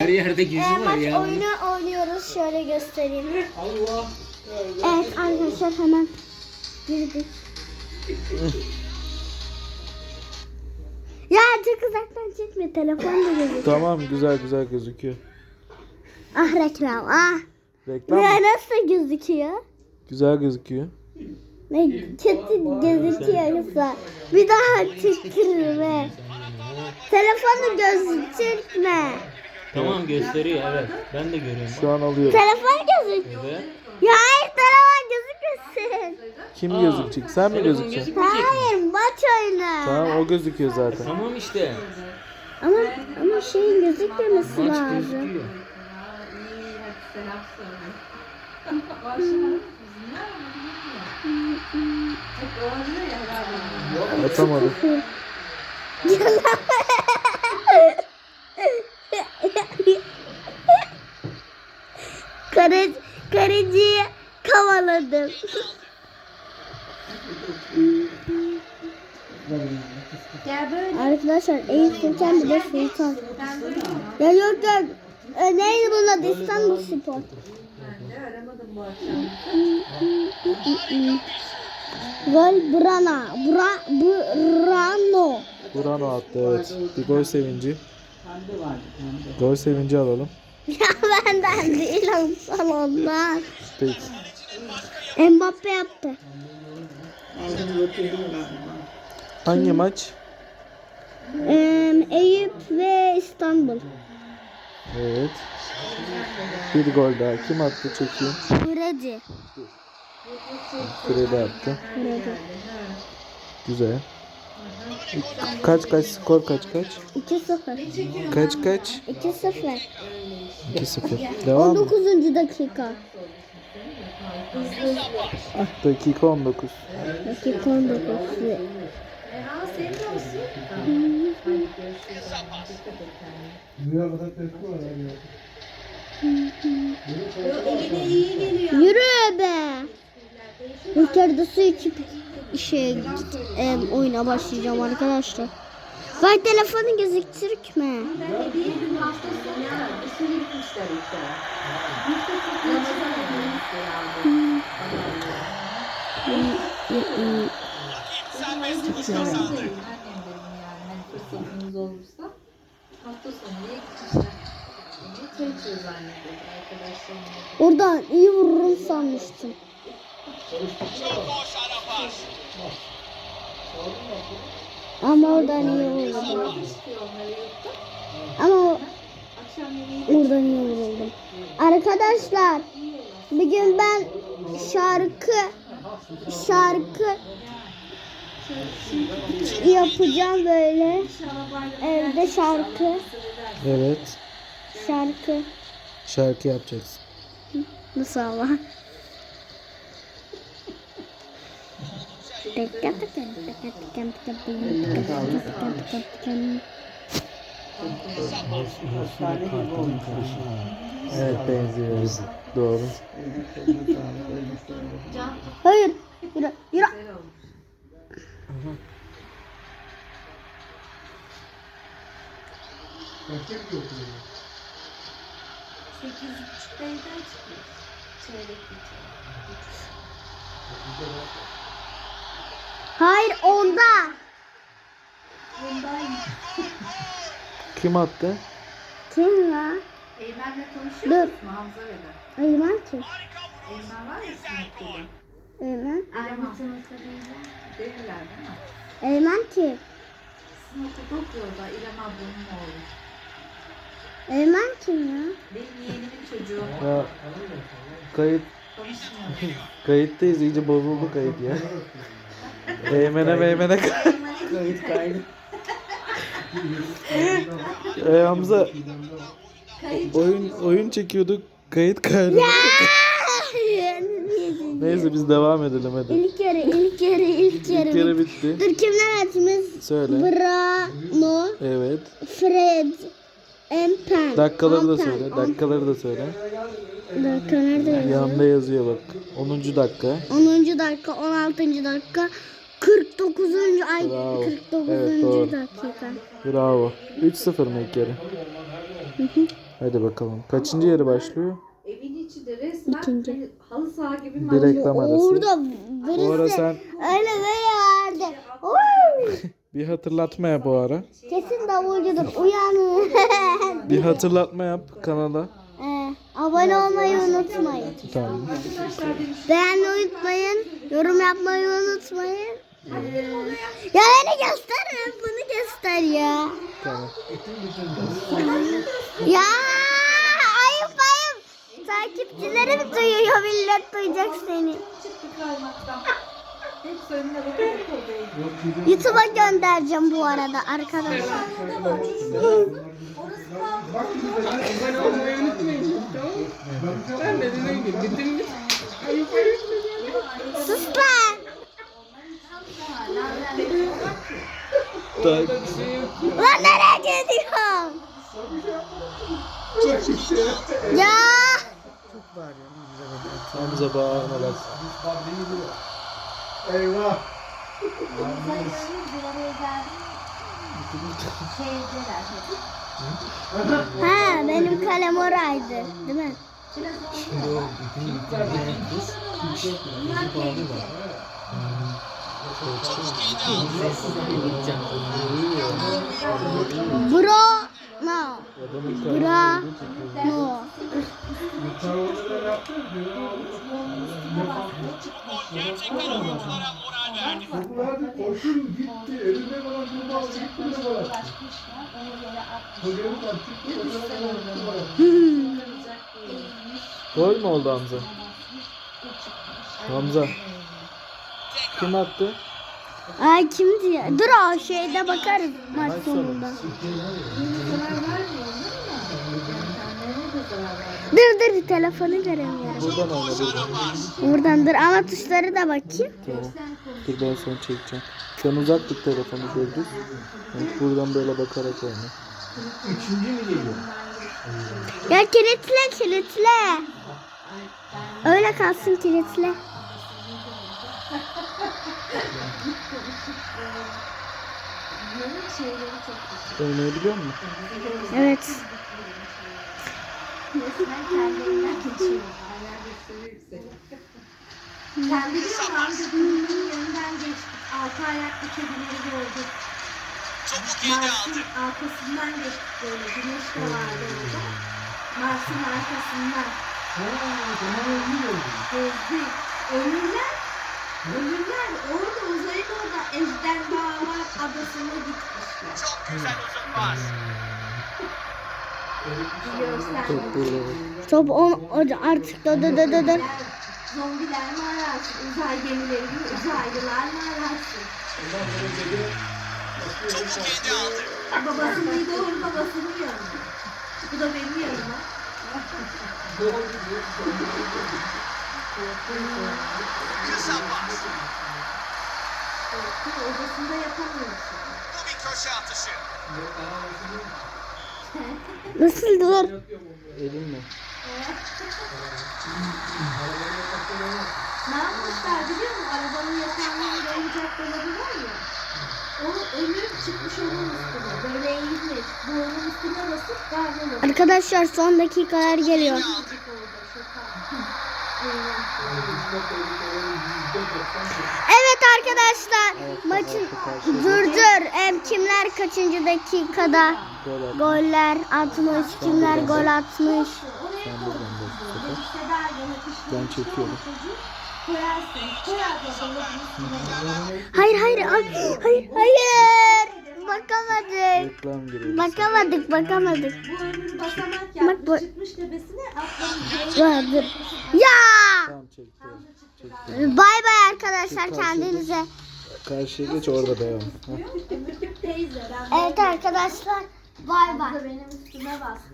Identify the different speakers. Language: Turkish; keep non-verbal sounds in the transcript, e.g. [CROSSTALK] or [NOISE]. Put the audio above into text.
Speaker 1: Her yerde gizli
Speaker 2: Ee,
Speaker 1: var
Speaker 2: maç
Speaker 1: ya.
Speaker 2: oyunu oynuyoruz. Şöyle göstereyim. Evet arkadaşlar hemen girdik. ya çok uzaktan çekme. Telefon da gözüküyor.
Speaker 3: Tamam güzel güzel gözüküyor.
Speaker 2: Ah reklam. Ah.
Speaker 3: Reklam
Speaker 2: Ya
Speaker 3: mı?
Speaker 2: nasıl gözüküyor?
Speaker 3: güzel gözüküyor.
Speaker 2: Ne kötü gözüküyorsa bir daha çektirme. Telefonu gözükme.
Speaker 1: Tamam gösteriyor evet. Ben de görüyorum.
Speaker 3: Şu an alıyor.
Speaker 2: Telefon gözük.
Speaker 1: Evet.
Speaker 2: Ya hayır telefon gözükmesin.
Speaker 3: Kim
Speaker 1: Aa,
Speaker 3: gözükecek? Sen mi
Speaker 1: telefon
Speaker 3: gözükeceksin?
Speaker 1: gözükmeyecek mi?
Speaker 2: Hayır maç oyunu.
Speaker 3: Tamam o gözüküyor zaten.
Speaker 1: Tamam işte.
Speaker 2: Ama ama şeyin gözükmemesi
Speaker 1: Maç
Speaker 2: lazım.
Speaker 1: gözüküyor.
Speaker 3: Atamadım. [LAUGHS]
Speaker 2: Kare, kareciyi kavaladım. Arkadaşlar Eyüp Sultan bir de Sultan. Ya yok yok. E, neydi bunun adı? İstanbul Spor. Gol Brana. Bra, Brano.
Speaker 3: Burano attı evet. Bir gol sevinci. Gol sevinci alalım.
Speaker 2: Ya benden değil salondan.
Speaker 3: Peki.
Speaker 2: Mbappe yaptı.
Speaker 3: Hangi maç?
Speaker 2: Ee, Eyüp ve İstanbul.
Speaker 3: Evet. Bir gol daha. Kim attı çekeyim.
Speaker 2: Freddy.
Speaker 3: Freddy attı.
Speaker 2: Freddy.
Speaker 3: Güzel. Kaç kaç skor kaç kaç?
Speaker 2: 2-0.
Speaker 3: Kaç kaç?
Speaker 2: 2-0.
Speaker 3: 2-0. Devam mı?
Speaker 2: 19. dakika.
Speaker 3: Dakika 19.
Speaker 2: Dakika 19. Yürü be. İlk yarıda su içip şey e, oyuna başlayacağım arkadaşlar. Bak telefonu gözüktürkme.
Speaker 4: fırsatınız olursa hafta sonu.
Speaker 2: Oradan iyi vururum sanmıştım. Ama oradan iyi.
Speaker 4: Çıkıyor onları yurtta.
Speaker 2: Ama oradan iyi vuruldum. Arkadaşlar bugün ben şarkı şarkı yapacağım böyle evde şarkı
Speaker 3: Evet.
Speaker 2: şarkı
Speaker 3: Şarkı yapacaksın.
Speaker 2: nasıl ama
Speaker 3: Evet benziyor. Doğru.
Speaker 2: Hayır. Yürü. Yürü.
Speaker 4: sekiz buçukta evden çıkıyor. Çeyrek geçiyor.
Speaker 2: Hayır onda.
Speaker 3: Kim attı?
Speaker 2: Kim ya?
Speaker 4: Eymen'le konuşuyor
Speaker 2: Dur.
Speaker 4: musun Hamza Veda?
Speaker 2: Eymen kim?
Speaker 4: Eymen var ya sınıfta.
Speaker 2: Eymen.
Speaker 4: Aynı sınıfta değiller. Değiller değil mi?
Speaker 2: Eymen kim?
Speaker 4: Sizin okulda okuyordu İrem ablanın oğlu.
Speaker 2: Eymen kim ya?
Speaker 4: Benim yeğenimin çocuğu.
Speaker 3: Ya kayıt
Speaker 4: Konuşmuyor.
Speaker 3: kayıttayız iyice bozuldu kayıt ya. Eğmene meymene [LAUGHS]
Speaker 1: Kayıt kaydı.
Speaker 3: e, Hamza oyun oyun çekiyorduk kayıt kaydı. [LAUGHS] Neyse biz devam edelim hadi.
Speaker 2: ilk yarı, ilk yarı, ilk yarı.
Speaker 3: İlk kere bitti.
Speaker 2: Dur kimler atmış?
Speaker 3: Söyle.
Speaker 2: Brano,
Speaker 3: Evet.
Speaker 2: Fred, Empen.
Speaker 3: Dakikaları da
Speaker 2: Ampen,
Speaker 3: söyle. Dakikaları da söyle.
Speaker 2: Dakika nerede yazıyor?
Speaker 3: Yanında yazıyor bak. 10. dakika.
Speaker 2: 10. dakika, 16. dakika, 49. ay
Speaker 3: Bravo.
Speaker 2: 49.
Speaker 3: Evet, doğru.
Speaker 2: dakika.
Speaker 3: Bravo. 3-0 mı ilk yarı? Hadi bakalım. Kaçıncı yeri başlıyor?
Speaker 4: Evin içi de resmen
Speaker 2: İkinci.
Speaker 4: hani halı saha gibi
Speaker 3: Bir reklam arası.
Speaker 2: Orada
Speaker 3: Bu ara
Speaker 2: birisi
Speaker 3: sen
Speaker 2: öyle böyle yerde. Oy! [LAUGHS]
Speaker 3: bir hatırlatma yap bu ara.
Speaker 2: Kesin davulcudur. Uyanın. [LAUGHS]
Speaker 3: Bir hatırlatma yap kanala.
Speaker 2: Ee, abone olmayı unutmayın.
Speaker 3: Tamam.
Speaker 2: Beğenmeyi unutmayın. Yorum yapmayı unutmayın. Ya beni göster. Bunu göster ya. Ya ayıp ayıp. Takipçilerim duyuyor. Millet duyacak seni. YouTube'a göndereceğim bu arada arkadaşlar. Sus lan.
Speaker 3: Da-
Speaker 2: Lan nereye gidiyorsun? Ya.
Speaker 3: Hamza bağırma bak.
Speaker 2: Ha benim kalem oraydı. Değil mi?
Speaker 1: Şimdi o bizim abi var.
Speaker 2: Bro. No. Bra. No.
Speaker 5: Koşun gitti. Elinde bana kurban gitti de bana. Çıktı, bana
Speaker 3: Gol mü oldu Hamza? Hamza. Kim attı?
Speaker 2: Ay kimdi ya? Dur o şeyde bakarız maç
Speaker 3: Maç sonu.
Speaker 2: sonunda. Dur dur telefonu göremiyorum.
Speaker 3: Buradan oyna buradan.
Speaker 2: Buradan dur ama tuşları da bakayım.
Speaker 3: Tamam. Dur ben seni çekeceğim. Sen uzak tut telefonu gördün. Evet, buradan böyle bakarak oyna.
Speaker 2: Ya kilitle kilitle. Öyle kalsın kilitle.
Speaker 3: Oynayabiliyor musun?
Speaker 2: Evet.
Speaker 4: Sen biliyor musun amca dünyanın yanından geçtik. Altı ayaklı kedileri gördük. Mars'ın arkasından geçtik böyle. Güneş de vardı orada. Mars'ın arkasından. Gezdik. Ölüler, ölüler orada uzayın orada ejderhalar adasına gitmişler. Çok güzel uzun
Speaker 3: Top burada bak.
Speaker 2: Top on, artık dur dur dur. dur.
Speaker 4: Zombiler mi ararsın? Uzay gemileri mi? Uzaylılar mı ararsın? Babasının doğru babasının yanına. Bu da benim yanıma. Korktu, Odasında yapamıyorsun.
Speaker 2: Nasıl dur?
Speaker 3: Elinle.
Speaker 4: Ne yapmışlar biliyor musun? Arabanın yatağının dolabı var ya. O ölü çıkmış onun üstüne. Böyle eğilmiş. Bu onun üstüne basıp garnı
Speaker 2: Arkadaşlar son dakikalar geliyor. Evet arkadaşlar maçın dur dur. Em, kimler kaçıncı dakikada
Speaker 3: Gol
Speaker 2: goller atmış kimler gol atmış.
Speaker 3: Ben çekiyorum.
Speaker 2: Hayır hayır ay- hayır hayır. Bakamadık. Bakamadık bakamadık. Bak bu- ya! Bay bay arkadaşlar kendinize
Speaker 3: Karşıya geç orada devam. Heh.
Speaker 4: Teyze ben
Speaker 2: evet arkadaşlar bay bay
Speaker 4: benim üstüme bastı.